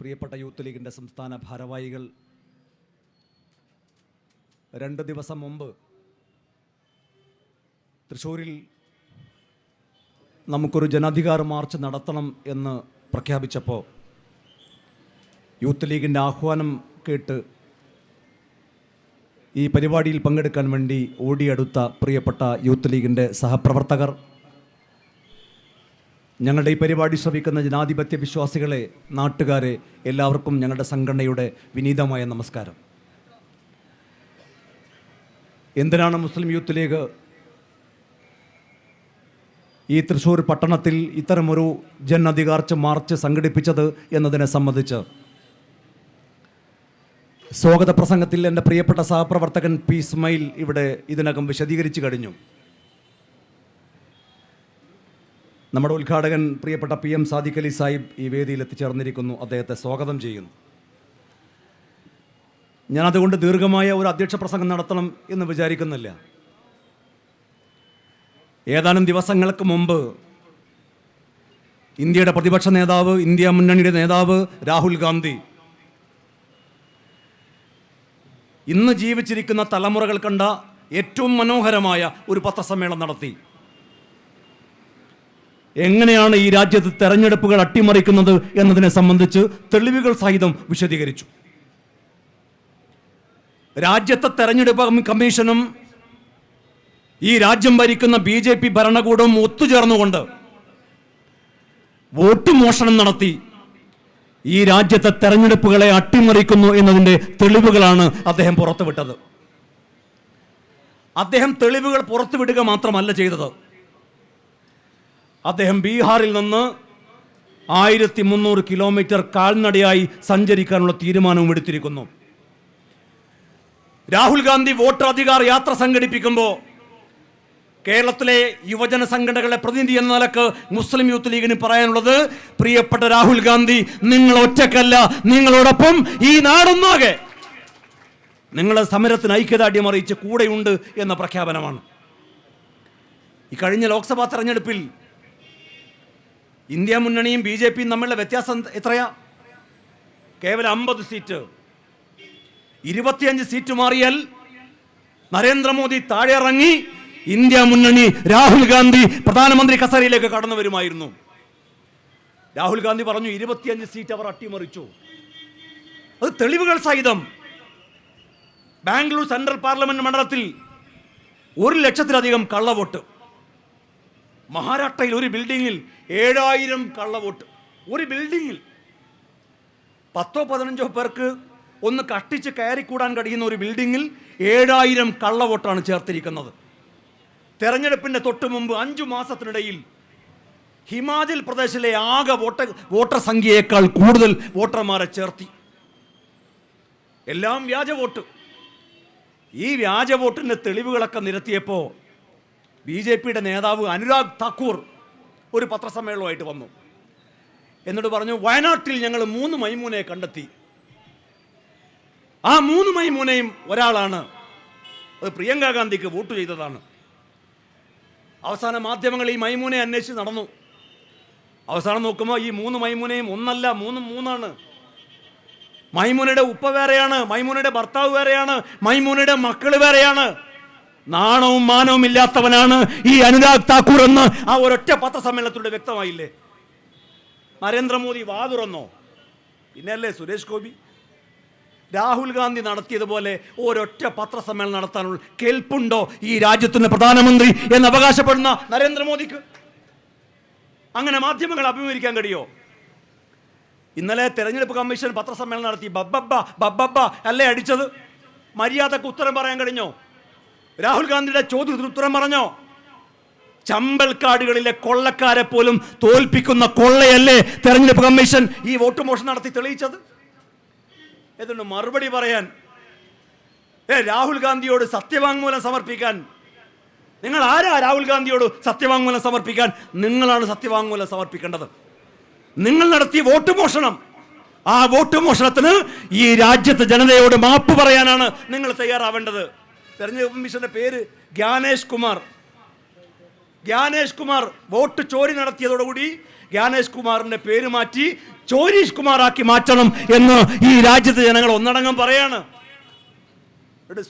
പ്രിയപ്പെട്ട യൂത്ത് ലീഗിന്റെ സംസ്ഥാന ഭാരവാഹികൾ രണ്ട് ദിവസം മുമ്പ് തൃശ്ശൂരിൽ നമുക്കൊരു ജനാധികാര മാർച്ച് നടത്തണം എന്ന് പ്രഖ്യാപിച്ചപ്പോൾ യൂത്ത് ലീഗിന്റെ ആഹ്വാനം കേട്ട് ഈ പരിപാടിയിൽ പങ്കെടുക്കാൻ വേണ്ടി ഓടിയെടുത്ത പ്രിയപ്പെട്ട യൂത്ത് ലീഗിന്റെ സഹപ്രവർത്തകർ ഞങ്ങളുടെ ഈ പരിപാടി ശ്രവിക്കുന്ന ജനാധിപത്യ വിശ്വാസികളെ നാട്ടുകാരെ എല്ലാവർക്കും ഞങ്ങളുടെ സംഘടനയുടെ വിനീതമായ നമസ്കാരം. എന്തിനാണ് മുസ്ലിം യൂത്ത് ലീഗ് ഈ തൃശ്ശൂർ പട്ടണത്തിൽ ഇത്തരമൊരു ജൻ അധികാർച്ച മാർച്ച് സംഘടിപ്പിച്ചത് എന്നതിനെ സംബന്ധിച്ച്? സ്വാഗത പ്രസംഗത്തിൽ എന്റെ പ്രിയപ്പെട്ട സഹപ്രവർത്തകൻ പി സ്മൈൽ ഇവിടെ ഇതിനകം വിശദീകരിച്ചു കഴിഞ്ഞു. നമ്മുടെ ഉദ്ഘാടകൻ പ്രിയപ്പെട്ട പി എം സാദിഖ് അലി സാഹിബ് ഈ വേദിയിൽ എത്തിച്ചേർന്നിരിക്കുന്നു. അദ്ദേഹത്തെ സ്വാഗതം ചെയ്യുന്നു. ഞാൻ അതുകൊണ്ട് ദീർഘമായ ഒരു അധ്യക്ഷ പ്രസംഗം നടത്തണം എന്ന് വിചാരിക്കുന്നില്ല. ഏതാനും ദിവസങ്ങൾക്ക് മുമ്പ് ഇന്ത്യയുടെ പ്രതിപക്ഷ നേതാവ് ഇന്ത്യ മുന്നണിയുടെ നേതാവ് രാഹുൽ ഗാന്ധി ഇന്ന് ജീവിച്ചിരിക്കുന്ന തലമുറകൾ കണ്ട ഏറ്റവും മനോഹരമായ ഒരു പത്രസമ്മേളനം നടത്തി. എങ്ങനെയാണ് ഈ രാജ്യത്ത് തെരഞ്ഞെടുപ്പുകൾ അട്ടിമറിക്കുന്നത് എന്നതിനെ സംബന്ധിച്ച് തെളിവുകൾ സഹിതം വിശദീകരിച്ചു. രാജ്യത്തെ തെരഞ്ഞെടുപ്പ് കമ്മീഷനും ഈ രാജ്യം ഭരിക്കുന്ന ബി ജെ പി ഭരണകൂടവും ഒത്തുചേർന്നുകൊണ്ട് വോട്ട് മോഷണം നടത്തി ഈ രാജ്യത്തെ തെരഞ്ഞെടുപ്പുകളെ അട്ടിമറിക്കുന്നു എന്നതിന്റെ തെളിവുകളാണ് അദ്ദേഹം പുറത്തുവിട്ടത്. അദ്ദേഹം തെളിവുകൾ പുറത്തുവിടുക മാത്രമല്ല ചെയ്തത്. അദ്ദേഹം ബീഹാറിൽ നിന്ന് ആയിരത്തി മുന്നൂറ് കിലോമീറ്റർ കാൽനടയായി സഞ്ചരിക്കാനുള്ള തീരുമാനവും എടുത്തിരിക്കുന്നു. രാഹുൽ ഗാന്ധി വോട്ടർ അധികാർ യാത്ര സംഘടിപ്പിക്കുമ്പോൾ കേരളത്തിലെ യുവജന സംഘടനകളുടെ പ്രതിനിധി എന്ന നിലയ്ക്ക് മുസ്ലിം യൂത്ത് ലീഗിന് പറയാനുള്ളത് പ്രിയപ്പെട്ട രാഹുൽ ഗാന്ധി നിങ്ങൾ ഒറ്റക്കല്ല നിങ്ങളോടൊപ്പം ഈ നാടൊന്നാകെ. നിങ്ങളെ സമരത്തിന് ഐക്യദാർഢ്യം അറിയിച്ച് കൂടെയുണ്ട് എന്ന പ്രഖ്യാപനമാണ്. ഈ കഴിഞ്ഞ ലോക്സഭാ തെരഞ്ഞെടുപ്പിൽ ഇന്ത്യ മുന്നണിയും ബി ജെ പിയും തമ്മിലുള്ള വ്യത്യാസം എത്രയാ? കേവലം അമ്പത് സീറ്റ്. ഇരുപത്തിയഞ്ച് സീറ്റ് മാറിയാൽ നരേന്ദ്രമോദി താഴെ ഇറങ്ങി ഇന്ത്യ മുന്നണി രാഹുൽ ഗാന്ധി പ്രധാനമന്ത്രി കസേരയിലേക്ക് കടന്നു വരുമായിരുന്നു. രാഹുൽ ഗാന്ധി പറഞ്ഞു ഇരുപത്തിയഞ്ച് സീറ്റ് അവർ അട്ടിമറിച്ചു. അത് തെളിവുകൾ സഹിതം ബാംഗ്ലൂർ സെൻട്രൽ പാർലമെന്റ് മണ്ഡലത്തിൽ ഒരു ലക്ഷത്തിലധികം കള്ളവോട്ട്. മഹാരാഷ്ട്രയിൽ ഒരു ബിൽഡിങ്ങിൽ ഏഴായിരം കള്ളവോട്ട്. ഒരു ബിൽഡിങ്ങിൽ. പത്തോ പതിനഞ്ചോ പേർക്ക് ഒന്ന് കഷ്ടിച്ച് കയറിക്കൂടാൻ കഴിയുന്ന ഒരു ബിൽഡിങ്ങിൽ ഏഴായിരം കള്ളവോട്ടാണ് ചേർത്തിരിക്കുന്നത്. തെരഞ്ഞെടുപ്പിന്റെ തൊട്ട് മുമ്പ് അഞ്ചു മാസത്തിനിടയിൽ ഹിമാചൽ പ്രദേശിലെ ആകെ വോട്ട വോട്ടർ സംഖ്യയേക്കാൾ കൂടുതൽ വോട്ടർമാരെ ചേർത്തി. എല്ലാം വ്യാജ വോട്ട്. ഈ വ്യാജ വോട്ടിന്റെ തെളിവുകളൊക്കെ നിരത്തിയപ്പോൾ ബി ജെ പിയുടെ നേതാവ് അനുരാഗ് താക്കൂർ ഒരു പത്രസമ്മേളനമായിട്ട് വന്നു. എന്നിട്ട് പറഞ്ഞു വയനാട്ടിൽ ഞങ്ങൾ മൂന്ന് മൈമൂനെ കണ്ടെത്തി. ആ മൂന്ന് മൈമൂനയും ഒരാളാണ്. അത് പ്രിയങ്ക ഗാന്ധിക്ക് വോട്ട് ചെയ്തതാണ്. അവസാന മാധ്യമങ്ങൾ ഈ മൈമൂനെ അന്വേഷിച്ച് നടന്നു. അവസാനം നോക്കുമ്പോൾ ഈ മൂന്ന് മൈമൂനയും ഒന്നല്ല മൂന്നും മൂന്നാണ്. മൈമൂനയുടെ ഉപ്പ വേറെയാണ് മൈമൂനയുടെ ഭർത്താവ് വേറെയാണ് മൈമൂനയുടെ മക്കൾ വേറെയാണ്. നാണവും മാനവും ഇല്ലാത്തവനാണ് ഈ അനുരാഗ് താക്കൂർ എന്ന് ആ ഒരൊറ്റ പത്രസമ്മേളനത്തിലൂടെ വ്യക്തമായില്ലേ? നരേന്ദ്രമോദി വാ തുറന്നോ? പിന്നല്ലേ സുരേഷ് ഗോപി? രാഹുൽ ഗാന്ധി നടത്തിയതുപോലെ ഒരൊറ്റ പത്രസമ്മേളനം നടത്താനുള്ള കേൾപ്പുണ്ടോ ഈ രാജ്യത്തിന്റെ പ്രധാനമന്ത്രി എന്ന് അവകാശപ്പെടുന്ന നരേന്ദ്രമോദിക്ക്? അങ്ങനെ മാധ്യമങ്ങൾ അഭിമുഖീകരിക്കാൻ കഴിയോ? ഇന്നലെ തെരഞ്ഞെടുപ്പ് കമ്മീഷൻ പത്രസമ്മേളനം നടത്തി ബബ്ബബ്ബ ബബ്ബബ്ബ അല്ലേ അടിച്ചത്? മര്യാദയ്ക്ക് ഉത്തരം പറയാൻ കഴിഞ്ഞോ? രാഹുൽ ഗാന്ധിയുടെ ചോദ്യത്തിന് ഉത്തരം പറഞ്ഞോ? ചമ്പൽക്കാടുകളിലെ കൊള്ളക്കാരെ പോലും തോൽപ്പിക്കുന്ന കൊള്ളയല്ലേ തെരഞ്ഞെടുപ്പ് കമ്മീഷൻ ഈ വോട്ട് മോഷൻ നടത്തി തെളിയിച്ചത്? എന്നിട്ട് മറുപടി പറയാൻ ഏ രാഹുൽ ഗാന്ധിയോട് സത്യവാങ്മൂലം സമർപ്പിക്കാൻ നിങ്ങൾ ആരാ രാഹുൽ ഗാന്ധിയോട് സത്യവാങ്മൂലം സമർപ്പിക്കാൻ? നിങ്ങളാണ് സത്യവാങ്മൂലം സമർപ്പിക്കേണ്ടത്. നിങ്ങൾ നടത്തിയ വോട്ട് മോഷണം ആ വോട്ട് മോഷണത്തിന് ഈ രാജ്യത്തെ ജനതയോട് മാപ്പ് പറയാനാണ് നിങ്ങൾ തയ്യാറാവേണ്ടത്. തെരഞ്ഞെടുപ്പ് കമ്മീഷന്റെ പേര് ഗ്യാനേഷ് കുമാർ. ഗ്യാനേഷ് കുമാർ വോട്ട് ചോരി നടത്തിയതോടുകൂടി ജ്ഞാനേഷ് കുമാറിന്റെ പേര് മാറ്റി ചോരീഷ് കുമാറാക്കി മാറ്റണം എന്ന് ഈ രാജ്യത്തെ ജനങ്ങൾ ഒന്നടങ്കം പറയാണ്.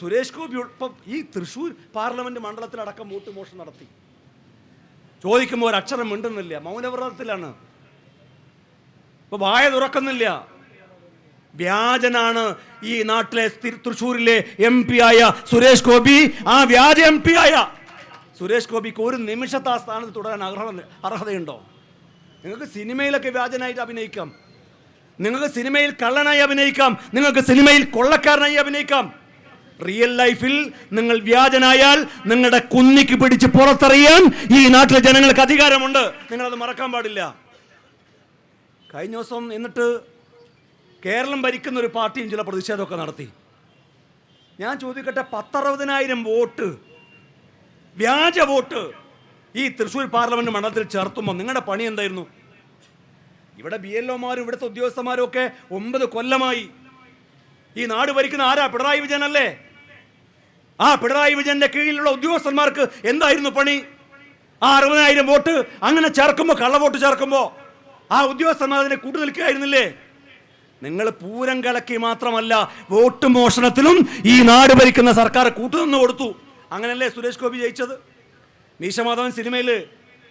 സുരേഷ് ഗോപി ഇപ്പം ഈ തൃശ്ശൂർ പാർലമെന്റ് മണ്ഡലത്തിലടക്കം വോട്ട് മോഷണം നടത്തി. ചോദിക്കുമ്പോൾ ഒരു അക്ഷരം മിണ്ടുന്നില്ല മൗനവ്രതത്തിലാണ്. ഇപ്പൊ വായ തുറക്കുന്നില്ല. വ്യാജനാണ് ഈ നാട്ടിലെ തൃശ്ശൂരിലെ എം പി ആയ സുരേഷ് ഗോപി. ആ വ്യാജ എം പി ആയ സുരേഷ് ഗോപിക്ക് ഒരു നിമിഷത്തെ ആ സ്ഥാനത്ത് തുടരാൻ അർഹത അർഹതയുണ്ടോ? നിങ്ങൾക്ക് സിനിമയിലൊക്കെ വ്യാജനായിട്ട് അഭിനയിക്കാം. നിങ്ങൾക്ക് സിനിമയിൽ കള്ളനായി അഭിനയിക്കാം. നിങ്ങൾക്ക് സിനിമയിൽ കൊള്ളക്കാരനായി അഭിനയിക്കാം. റിയൽ ലൈഫിൽ നിങ്ങൾ വ്യാജനായാൽ നിങ്ങളുടെ കുന്നിക്ക് പിടിച്ച് പുറത്തറിയാൻ ഈ നാട്ടിലെ ജനങ്ങൾക്ക് അധികാരമുണ്ട്. നിങ്ങളത് മറക്കാൻ പാടില്ല. കഴിഞ്ഞ ദിവസം എന്നിട്ട് കേരളം ഭരിക്കുന്ന ഒരു പാർട്ടിയും ചില പ്രതിഷേധമൊക്കെ നടത്തി. ഞാൻ ചോദിക്കട്ടെ പത്തറുപതിനായിരം വോട്ട് വ്യാജ വോട്ട് ഈ തൃശ്ശൂർ പാർലമെന്റ് മണ്ഡലത്തിൽ ചേർത്തുമ്പോൾ നിങ്ങളുടെ പണി എന്തായിരുന്നു? ഇവിടെ ബി എൽ ഒമാരും ഇവിടുത്തെ ഉദ്യോഗസ്ഥന്മാരും ഒക്കെ ഒമ്പത് കൊല്ലമായി. ഈ നാട് ഭരിക്കുന്ന ആരാ? പിണറായി വിജയൻ അല്ലേ? ആ പിണറായി വിജയന്റെ കീഴിലുള്ള ഉദ്യോഗസ്ഥന്മാർക്ക് എന്തായിരുന്നു പണി? ആ അറുപതിനായിരം വോട്ട് അങ്ങനെ ചേർക്കുമ്പോൾ കള്ളവോട്ട് ചേർക്കുമ്പോൾ ആ ഉദ്യോഗസ്ഥന്മാർ അതിനെ കൂട്ടു നിൽക്കുകയായിരുന്നില്ലേ നിങ്ങൾ പൂരം കിളക്കി മാത്രമല്ല വോട്ട് മോഷണത്തിലും ഈ നാട് ഭരിക്കുന്ന സർക്കാർ കൂട്ടുനിന്ന് കൊടുത്തു. അങ്ങനല്ലേ സുരേഷ് ഗോപി ജയിച്ചത്? മീശമാധവൻ സിനിമയിൽ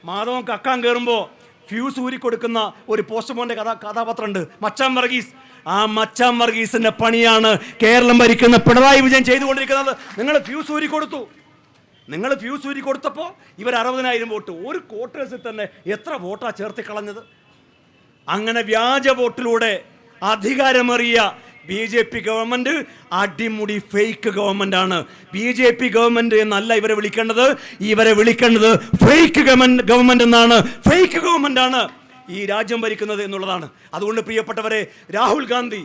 മാധവൻ കക്കാൻ കയറുമ്പോൾ ഫ്യൂസ് ഊരി കൊടുക്കുന്ന ഒരു പോസ്റ്റ്മോന്റെ കഥാ കഥാപാത്രമുണ്ട് മച്ചാം വർഗീസ്. ആ മച്ചാം വർഗീസിന്റെ പണിയാണ് കേരളം ഭരിക്കുന്ന പിണറായി വിജയൻ ചെയ്തുകൊണ്ടിരിക്കുന്നത്. നിങ്ങൾ ഫ്യൂസ് ഊരി കൊടുത്തു. നിങ്ങൾ ഫ്യൂസ് ഊരി കൊടുത്തപ്പോൾ ഇവർ അറുപതിനായിരം വോട്ട്. ഒരു ക്വാർട്ടേഴ്സിൽ തന്നെ എത്ര വോട്ടാണ് ചേർത്തി കളഞ്ഞത്? അങ്ങനെ വ്യാജ വോട്ടിലൂടെ അധികാരമേറിയ ബി ജെ പി ഗവൺമെന്റ് അടിമുടി ഫേക്ക് ഗവൺമെന്റ് ആണ്. ബി ജെ പി ഗവൺമെന്റ് എന്നല്ല ഇവരെ വിളിക്കേണ്ടത്. ഇവരെ വിളിക്കേണ്ടത് ഫേക്ക് ഗവൺമെന്റ് എന്നാണ്. ഫേക്ക് ഗവൺമെന്റ് ആണ് ഈ രാജ്യം ഭരിക്കുന്നത് എന്നുള്ളതാണ്. അതുകൊണ്ട് പ്രിയപ്പെട്ടവരെ രാഹുൽ ഗാന്ധി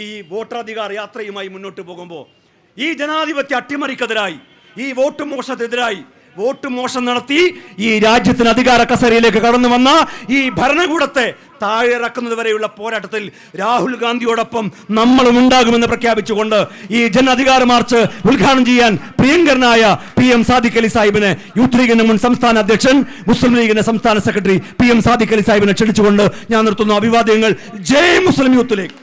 ഈ വോട്ടധികാർ യാത്രയുമായി മുന്നോട്ട് പോകുമ്പോൾ ഈ ജനാധിപത്യ അട്ടിമറിക്കെതിരായി ഈ വോട്ട് മോഷണത്തിനെതിരായി വോട്ട് മോഷണം നടത്തി ഈ രാജ്യത്തിന് അധികാര കസേരയിലേക്ക് കടന്നു വന്ന ഈ ഭരണകൂടത്തെ താഴെയിറക്കുന്നത് വരെയുള്ള പോരാട്ടത്തിൽ രാഹുൽ ഗാന്ധിയോടൊപ്പം നമ്മളും ഉണ്ടാകുമെന്ന് പ്രഖ്യാപിച്ചുകൊണ്ട് ഈ ജനാധികാര മാർച്ച് ഉദ്ഘാടനം ചെയ്യാൻ പ്രിയങ്കരനായ പി എം സാദിഖ് അലി സാഹിബിനെ യൂത്ത് ലീഗിന്റെ മുൻ സംസ്ഥാന അധ്യക്ഷൻ മുസ്ലിം ലീഗിന്റെ സംസ്ഥാന secretary P M Sadiq Ali സാഹിബിനെ ക്ഷണിച്ചുകൊണ്ട് ഞാൻ നിർത്തുന്നു അഭിവാദ്യങ്ങൾ. ജയ് മുസ്ലിം യൂത്ത് ലീഗ്.